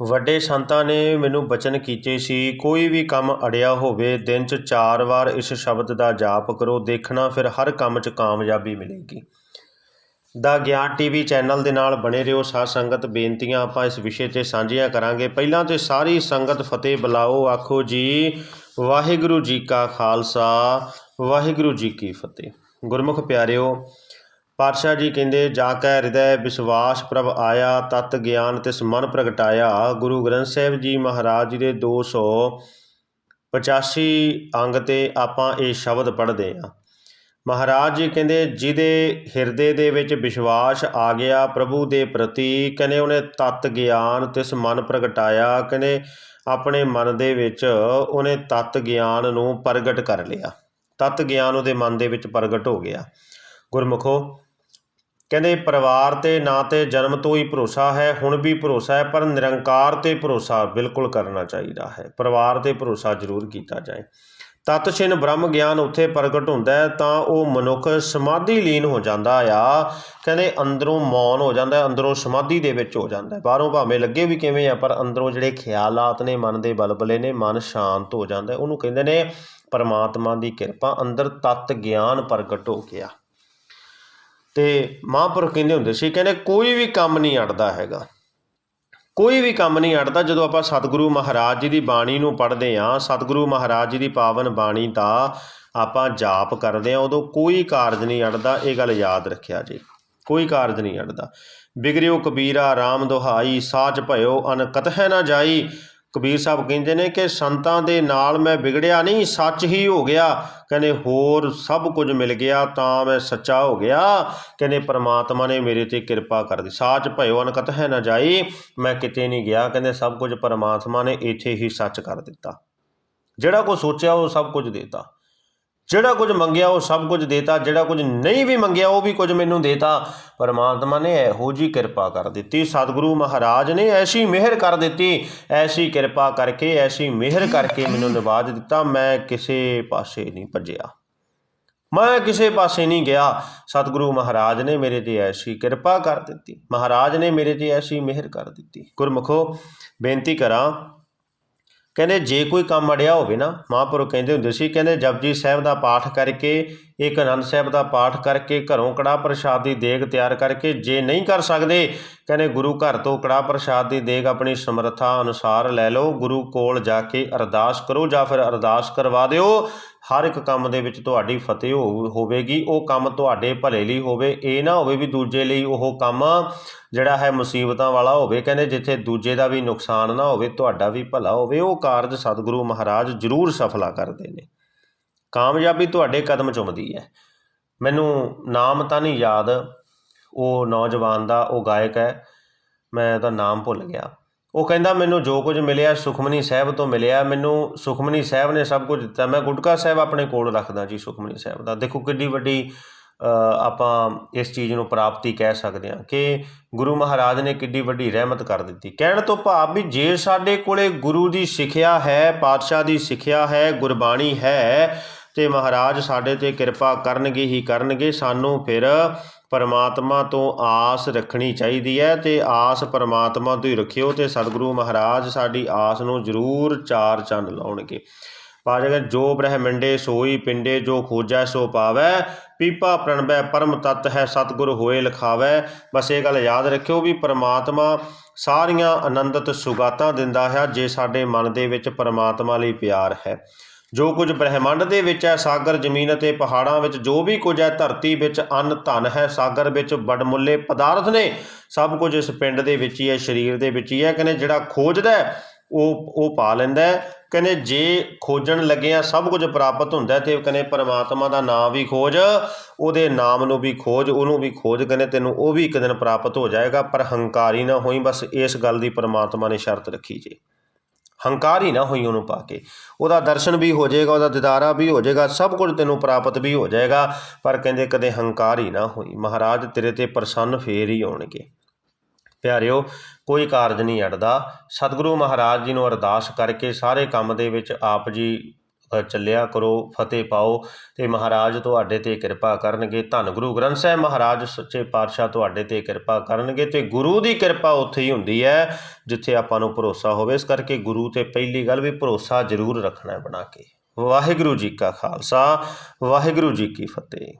ਵੱਡੇ ਸੰਤਾਂ ਨੇ ਮੈਨੂੰ ਬਚਨ ਕੀਤੇ ਸੀ, ਕੋਈ ਵੀ ਕੰਮ ਅੜਿਆ ਹੋਵੇ, ਦਿਨ 'ਚ ਚਾਰ ਵਾਰ ਇਸ ਸ਼ਬਦ ਦਾ ਜਾਪ ਕਰੋ, ਦੇਖਣਾ ਫਿਰ ਹਰ ਕੰਮ 'ਚ ਕਾਮਯਾਬੀ ਮਿਲੇਗੀ। ਦਾ ਗਿਆਨ ਟੀਵੀ ਚੈਨਲ ਦੇ ਨਾਲ ਬਣੇ ਰਹੋ, ਸਾਧ ਸੰਗਤ ਬੇਨਤੀਆਂ ਆਪਾਂ ਇਸ ਵਿਸ਼ੇ ਤੇ ਸਾਂਝੀਆਂ ਕਰਾਂਗੇ। ਪਹਿਲਾਂ ਤੇ ਸਾਰੀ ਸੰਗਤ ਫਤਿਹ ਬੁਲਾਓ, ਆਖੋ ਜੀ, ਵਾਹਿਗੁਰੂ ਜੀ ਕਾ ਖਾਲਸਾ, ਵਾਹਿਗੁਰੂ ਜੀ ਕੀ ਫਤਿਹ। ਗੁਰਮੁਖ ਪਿਆਰਿਓ ਪਾਤਸ਼ਾਹ ਜੀ ਕਹਿੰਦੇ, ਜਾ ਕੈ ਹਿਰਦੈ ਵਿਸ਼ਵਾਸ ਪ੍ਰਭ ਆਇਆ, ਤਤ ਗਿਆਨ ਤਿਸ ਮਨ ਪ੍ਰਗਟਾਇਆ। ਗੁਰੂ ਗ੍ਰੰਥ ਸਾਹਿਬ ਜੀ ਮਹਾਰਾਜ ਜੀ ਦੇ 285 ਅੰਗ ਤੇ ਆਪਾਂ ਇਹ ਸ਼ਬਦ ਪੜ੍ਹਦੇ ਆ ਮਹਾਰਾਜ ਜੀ ਕਹਿੰਦੇ, ਜਿਹਦੇ ਹਿਰਦੇ ਦੇ ਵਿੱਚ ਵਿਸ਼ਵਾਸ ਆ ਗਿਆ ਪ੍ਰਭੂ ਦੇ ਪ੍ਰਤੀ, ਕਹਿੰਦੇ ਉਹਨੇ ਤਤ ਗਿਆਨ ਤਿਸ ਮਨ ਪ੍ਰਗਟਾਇਆ। ਕਹਿੰਦੇ, ਆਪਣੇ ਮਨ ਦੇ ਵਿੱਚ ਉਹਨੇ ਤਤ ਗਿਆਨ ਨੂੰ ਪ੍ਰਗਟ ਕਰ ਲਿਆ। ਤਤ ਗਿਆਨ ਉਹਦੇ ਮਨ ਦੇ ਵਿੱਚ ਪ੍ਰਗਟ ਹੋ ਗਿਆ। ਗੁਰਮੁਖੋ ਕਹਿੰਦੇ ਪਰਿਵਾਰ ਤੇ ਨਾ ਤੇ ਜਨਮ ਤੋਂ ਹੀ ਭਰੋਸਾ ਹੈ, ਹੁਣ ਵੀ ਭਰੋਸਾ ਹੈ, ਪਰ ਨਿਰੰਕਾਰ ਤੇ ਭਰੋਸਾ ਬਿਲਕੁਲ ਕਰਨਾ ਚਾਹੀਦਾ ਹੈ। ਪਰਿਵਾਰ ਤੇ ਭਰੋਸਾ ਜ਼ਰੂਰ ਕੀਤਾ ਜਾਏ। ਤਤਛਿਨ ਬ੍ਰਹਮ ਗਿਆਨ ਉੱਥੇ ਪ੍ਰਗਟ ਹੁੰਦਾ ਹੈ, ਤਾਂ ਉਹ ਮਨੁੱਖ ਸਮਾਧੀ ਲੀਨ ਹੋ ਜਾਂਦਾ ਆ। ਕਹਿੰਦੇ ਅੰਦਰੋਂ ਮੌਨ ਹੋ ਜਾਂਦਾ ਅੰਦਰੋਂ ਸਮਾਧੀ ਦੇ ਵਿੱਚ ਹੋ ਜਾਂਦਾ ਬਾਹਰੋਂ ਭਾਵੇਂ ਲੱਗੇ ਵੀ ਕਿਵੇਂ ਆ, ਪਰ ਅੰਦਰੋਂ ਜਿਹੜੇ ਖਿਆਲਾਤ ਨੇ, ਮਨ ਦੇ ਬਲਬਲੇ ਨੇ, ਮਨ ਸ਼ਾਂਤ ਹੋ ਜਾਂਦਾ ਉਹਨੂੰ ਕਹਿੰਦੇ ਨੇ ਪਰਮਾਤਮਾ ਦੀ ਕਿਰਪਾ, ਅੰਦਰ ਤਤ ਗਿਆਨ ਪ੍ਰਗਟ ਹੋ ਗਿਆ। ਤੇ ਮਹਾਂਪੁਰਖ ਕਹਿੰਦੇ ਹੁੰਦੇ ਸੀ, ਕਹਿੰਦੇ ਕੋਈ ਵੀ ਕੰਮ ਨਹੀਂ ਅੜਦਾ ਹੈਗਾ। ਕੋਈ ਵੀ ਕੰਮ ਨਹੀਂ ਅੜਦਾ ਜਦੋਂ ਆਪਾਂ ਸਤਿਗੁਰੂ ਮਹਾਰਾਜ ਜੀ ਦੀ ਬਾਣੀ ਨੂੰ ਪੜ੍ਹਦੇ ਹਾਂ, ਸਤਿਗੁਰੂ ਮਹਾਰਾਜ ਜੀ ਦੀ ਪਾਵਨ ਬਾਣੀ ਦਾ ਆਪਾਂ ਜਾਪ ਕਰਦੇ ਹਾਂ, ਉਦੋਂ ਕੋਈ ਕਾਰਜ ਨਹੀਂ ਅੜਦਾ ਇਹ ਗੱਲ ਯਾਦ ਰੱਖਿਆ ਜੀ। ਕੋਈ ਕਾਰਜ ਨਹੀਂ ਅੜਦਾ ਬਿਗਰਿਓ ਕਬੀਰਾ RAM ਦੁਹਾਈ, ਸਾਚ ਭਇਓ, ਅਨ ਕਤਹਿ ਨਾ ਜਾਈ ਕਬੀਰ ਸਾਹਿਬ ਕਹਿੰਦੇ ਨੇ ਕਿ ਸੰਤਾਂ ਦੇ ਨਾਲ ਮੈਂ ਵਿਗੜਿਆ ਨਹੀਂ, ਸੱਚ ਹੀ ਹੋ ਗਿਆ। ਕਹਿੰਦੇ, ਹੋਰ ਸਭ ਕੁਝ ਮਿਲ ਗਿਆ, ਤਾਂ ਮੈਂ ਸੱਚਾ ਹੋ ਗਿਆ। ਕਹਿੰਦੇ, ਪ੍ਰਮਾਤਮਾ ਨੇ ਮੇਰੇ ਤੇ ਕਿਰਪਾ ਕਰ ਦਿੱਤੀ। ਸਾਚ ਭਇਓ ਅਨਕਤ ਹੈ ਨਾ ਜਾਈ, ਮੈਂ ਕਿਤੇ ਨਹੀਂ ਗਿਆ। ਕਹਿੰਦੇ, ਸਭ ਕੁਝ ਪ੍ਰਮਾਤਮਾ ਨੇ ਇੱਥੇ ਹੀ ਸੱਚ ਕਰ ਦਿੱਤਾ। ਜਿਹੜਾ ਕੁਝ ਸੋਚਿਆ, ਉਹ ਸਭ ਕੁਝ ਦੇਤਾ। ਜਿਹੜਾ ਕੁਝ ਮੰਗਿਆ ਉਹ ਸਭ ਕੁਝ ਦੇਤਾ, ਜਿਹੜਾ ਕੁਝ ਨਹੀਂ ਵੀ ਮੰਗਿਆ ਉਹ ਵੀ ਕੁਝ ਮੈਨੂੰ ਦੇਤਾ। ਪਰਮਾਤਮਾ ਨੇ ਇਹੋ ਜੀ ਕਿਰਪਾ ਕਰ ਦਿੱਤੀ। ਸਤਿਗੁਰੂ ਮਹਾਰਾਜ ਨੇ ਐਸੀ ਮਿਹਰ ਕਰ ਦਿੱਤੀ। ਐਸੀ ਕਿਰਪਾ ਕਰਕੇ, ਐਸੀ ਮਿਹਰ ਕਰਕੇ ਮੈਨੂੰ ਨਿਵਾਜ ਦਿੱਤਾ। ਮੈਂ ਕਿਸੇ ਪਾਸੇ ਨਹੀਂ ਭੱਜਿਆ। ਮੈਂ ਕਿਸੇ ਪਾਸੇ ਨਹੀਂ ਗਿਆ। ਸਤਿਗੁਰੂ ਮਹਾਰਾਜ ਨੇ ਮੇਰੇ ਤੇ ਐਸੀ ਕਿਰਪਾ ਕਰ ਦਿੱਤੀ। ਮਹਾਰਾਜ ਨੇ ਮੇਰੇ ਤੇ ਐਸੀ ਮਿਹਰ ਕਰ ਦਿੱਤੀ। ਗੁਰਮੁਖੋ, ਬੇਨਤੀ ਕਰਾਂ ਕਹਿੰਦੇ ਜੇ ਕੋਈ ਕੰਮ ਅੜਿਆ ਹੋਵੇ ਨਾ, ਮਹਾਂਪੁਰਖ ਕਹਿੰਦੇ ਹੁੰਦੇ ਸੀ, ਕਹਿੰਦੇ ਜਪਜੀ ਸਾਹਿਬ ਦਾ ਪਾਠ ਕਰਕੇ ਇੱਕ ਆਨੰਦ ਸਾਹਿਬ ਦਾ ਪਾਠ ਕਰਕੇ ਘਰੋਂ ਕੜਾ ਪ੍ਰਸ਼ਾਦ ਦੀ ਦੇਗ ਤਿਆਰ ਕਰਕੇ ਜੇ ਨਹੀਂ ਕਰ ਸਕਦੇ ਕਹਿੰਦੇ ਗੁਰੂ ਘਰ ਤੋਂ ਕੜਾ ਪ੍ਰਸ਼ਾਦ ਦੀ ਦੇਗ ਆਪਣੀ ਸਮਰੱਥਾ ਅਨੁਸਾਰ ਲੈ ਲਓ, ਗੁਰੂ ਕੋਲ ਜਾ ਕੇ ਅਰਦਾਸ ਕਰੋ ਜਾਂ ਫਿਰ ਅਰਦਾਸ ਕਰਵਾ ਦਿਓ। ਹਰ ਇੱਕ ਕੰਮ ਦੇ ਵਿੱਚ ਤੁਹਾਡੀ ਫਤਿਹ ਹੋ- ਹੋਵੇਗੀ, ਉਹ ਕੰਮ ਤੁਹਾਡੇ ਭਲੇ ਲਈ ਹੋਵੇ, ਇਹ ਨਾ ਹੋਵੇ ਵੀ ਦੂਜੇ ਲਈ ਉਹ ਕੰਮ ਜਿਹੜਾ ਹੈ ਮੁਸੀਬਤਾਂ ਵਾਲਾ ਹੋਵੇ। ਕਹਿੰਦੇ ਜਿੱਥੇ ਦੂਜੇ ਦਾ ਵੀ ਨੁਕਸਾਨ ਨਾ ਹੋਵੇ, ਤੁਹਾਡਾ ਵੀ ਭਲਾ ਹੋਵੇ, ਉਹ ਕਾਰਜ ਸਤਿਗੁਰੂ ਮਹਾਰਾਜ ਜ਼ਰੂਰ ਸਫਲਾ ਕਰਦੇ ਨੇ। ਕਾਮਯਾਬੀ ਤੁਹਾਡੇ ਕਦਮ ਚੁੰਮਦੀ ਹੈ। ਮੈਨੂੰ ਨਾਮ ਤਾਂ ਨਹੀਂ ਯਾਦ ਉਹ ਨੌਜਵਾਨ ਦਾ, ਉਹ ਗਾਇਕ ਹੈ, ਮੈਂ ਉਹਦਾ ਨਾਮ ਭੁੱਲ ਗਿਆ। ਉਹ ਕਹਿੰਦਾ, ਮੈਨੂੰ ਜੋ ਕੁਝ ਮਿਲਿਆ ਸੁਖਮਨੀ ਸਾਹਿਬ ਤੋਂ ਮਿਲਿਆ, ਮੈਨੂੰ ਸੁਖਮਨੀ ਸਾਹਿਬ ਨੇ ਸਭ ਕੁਝ ਦਿੱਤਾ। ਮੈਂ ਗੁਟਕਾ ਸਾਹਿਬ ਆਪਣੇ ਕੋਲ ਰੱਖਦਾ ਜੀ, ਸੁਖਮਨੀ ਸਾਹਿਬ ਦਾ। ਦੇਖੋ ਕਿੱਡੀ ਵੱਡੀ ਆਪਾਂ ਇਸ ਚੀਜ਼ ਨੂੰ ਪ੍ਰਾਪਤੀ ਕਹਿ ਸਕਦੇ ਹਾਂ ਕਿ ਗੁਰੂ ਮਹਾਰਾਜ ਨੇ ਕਿੱਡੀ ਵੱਡੀ ਰਹਿਮਤ ਕਰ ਦਿੱਤੀ। ਕਹਿਣ ਤੋਂ ਭਾਵ ਵੀ ਜੇ ਸਾਡੇ ਕੋਲੇ ਗੁਰੂ ਦੀ ਸਿੱਖਿਆ ਹੈ, ਪਾਤਸ਼ਾਹ ਦੀ ਸਿੱਖਿਆ ਹੈ, ਗੁਰਬਾਣੀ ਹੈ ਤੇ ਮਹਾਰਾਜ ਸਾਡੇ ਤੇ ਕਿਰਪਾ ਕਰਨਗੇ ਹੀ ਕਰਨਗੇ, ਸਾਨੂੰ ਫਿਰ ਪਰਮਾਤਮਾ ਤੋਂ ਆਸ ਰੱਖਣੀ ਚਾਹੀਦੀ ਹੈ ਤੇ ਆਸ ਪਰਮਾਤਮਾ ਤੋਂ ਹੀ ਰੱਖਿਓ ਤੇ ਸਤਿਗੁਰੂ ਮਹਾਰਾਜ ਸਾਡੀ ਆਸ ਨੂੰ ਜ਼ਰੂਰ ਚਾਰ ਚੰਨ ਲਾਉਣਗੇ। ਪਾਜਗ ਜੋ ਬ੍ਰਹਮੰਡੇ ਸੋਈ ਪਿੰਡੇ ਜੋ ਖੋਜੈ ਸੋ ਪਾਵੈ, ਪੀਪਾ ਪ੍ਰਣਬੈ ਪਰਮ ਤਤ ਹੈ ਸਤਿਗੁਰ ਹੋਏ ਲਖਾਵੈ। ਬਸ ਇਹ ਗੱਲ ਯਾਦ ਰੱਖਿਓ ਵੀ ਪਰਮਾਤਮਾ ਸਾਰੀਆਂ ਆਨੰਦਤ ਸੁਗਾਤਾਂ ਦਿੰਦਾ ਹੈ, ਜੇ ਸਾਡੇ ਮਨ ਦੇ ਵਿੱਚ ਪਰਮਾਤਮਾ ਲਈ ਪਿਆਰ ਹੈ। ਜੋ ਕੁਝ ਬ੍ਰਹਿਮੰਡ ਦੇ ਵਿੱਚ ਹੈ, ਸਾਗਰ, ਜ਼ਮੀਨ ਅਤੇ ਪਹਾੜਾਂ ਵਿੱਚ ਜੋ ਵੀ ਕੁਝ ਹੈ, ਧਰਤੀ ਵਿੱਚ ਅੰਨ, ਧਨ ਹੈ, ਸਾਗਰ ਵਿੱਚ ਵਡਮੁੱਲੇ ਪਦਾਰਥ ਨੇ, ਸਭ ਕੁਝ ਇਸ ਪਿੰਡ ਦੇ ਵਿੱਚ ਹੀ ਹੈ, ਸਰੀਰ ਦੇ ਵਿੱਚ ਹੀ ਹੈ। ਕਹਿੰਦੇ ਜਿਹੜਾ ਖੋਜਦਾ ਉਹ ਉਹ ਪਾ ਲੈਂਦਾ ਕਹਿੰਦੇ ਜੇ ਖੋਜਣ ਲੱਗਿਆ ਸਭ ਕੁਝ ਪ੍ਰਾਪਤ ਹੁੰਦਾ ਹੈ ਤੇ ਕਹਿੰਦੇ ਪਰਮਾਤਮਾ ਦਾ ਨਾਮ ਵੀ ਖੋਜ, ਉਹਦੇ ਨਾਮ ਨੂੰ ਵੀ ਖੋਜ, ਉਹਨੂੰ ਵੀ ਖੋਜ, ਕਹਿੰਦੇ ਤੈਨੂੰ ਉਹ ਵੀ ਇੱਕ ਦਿਨ ਪ੍ਰਾਪਤ ਹੋ ਜਾਏਗਾ, ਪਰ ਹੰਕਾਰੀ ਨਾ ਹੋਈ, ਬਸ ਇਸ ਗੱਲ ਦੀ ਪਰਮਾਤਮਾ ਨੇ ਸ਼ਰਤ ਰੱਖੀ ਜੇ। ਹੰਕਾਰ ਹੀ ਨਾ ਹੋਈ ਉਹਨੂੰ ਪਾ ਕੇ। ਉਹਦਾ ਦਰਸ਼ਨ ਵੀ ਹੋ ਜਾਏਗਾ, ਉਹਦਾ ਦਿਦਾਰਾ ਵੀ ਹੋ ਜਾਏਗਾ, ਸਭ ਕੁਝ ਤੈਨੂੰ ਪ੍ਰਾਪਤ ਵੀ ਹੋ ਜਾਏਗਾ, ਪਰ ਕਹਿੰਦੇ ਕਦੇ ਹੰਕਾਰ ਹੀ ਨਾ ਹੋਈ। ਮਹਾਰਾਜ ਤੇਰੇ ਤੇ ਪ੍ਰਸੰਨ ਫੇਰ ਹੀ ਆਉਣਗੇ। ਪਿਆਰਿਓ, ਕੋਈ ਕਾਰਜ ਨਹੀਂ ਅੜਦਾ। ਸਤਿਗੁਰੂ ਮਹਾਰਾਜ ਜੀ ਨੂੰ ਅਰਦਾਸ ਕਰਕੇ ਸਾਰੇ ਕੰਮ ਦੇ ਵਿੱਚ ਆਪ ਜੀ ਚੱਲਿਆ ਕਰੋ, ਫਤਿਹ ਪਾਓ ਤੇ ਮਹਾਰਾਜ ਤੁਹਾਡੇ ਤੇ ਕਿਰਪਾ ਕਰਨਗੇ। ਧੰਨ ਗੁਰੂ ਗ੍ਰੰਥ ਸਾਹਿਬ, ਮਹਾਰਾਜ ਸੱਚੇ ਪਾਤਸ਼ਾਹ ਤੁਹਾਡੇ ਤੇ ਕਿਰਪਾ ਕਰਨਗੇ ਤੇ ਗੁਰੂ ਦੀ ਕਿਰਪਾ ਉੱਥੇ ਹੀ ਹੁੰਦੀ ਹੈ, ਜਿੱਥੇ ਆਪਾਂ ਨੂੰ ਭਰੋਸਾ ਹੋਵੇ। ਇਸ ਕਰਕੇ ਗੁਰੂ ਤੇ ਪਹਿਲੀ ਗੱਲ ਵੀ ਭਰੋਸਾ ਜ਼ਰੂਰ ਰੱਖਣਾ ਬਣਾ ਕੇ। ਵਾਹਿਗੁਰੂ ਜੀ ਕਾ ਖਾਲਸਾ, ਵਾਹਿਗੁਰੂ ਜੀ ਕੀ ਫਤਿਹ।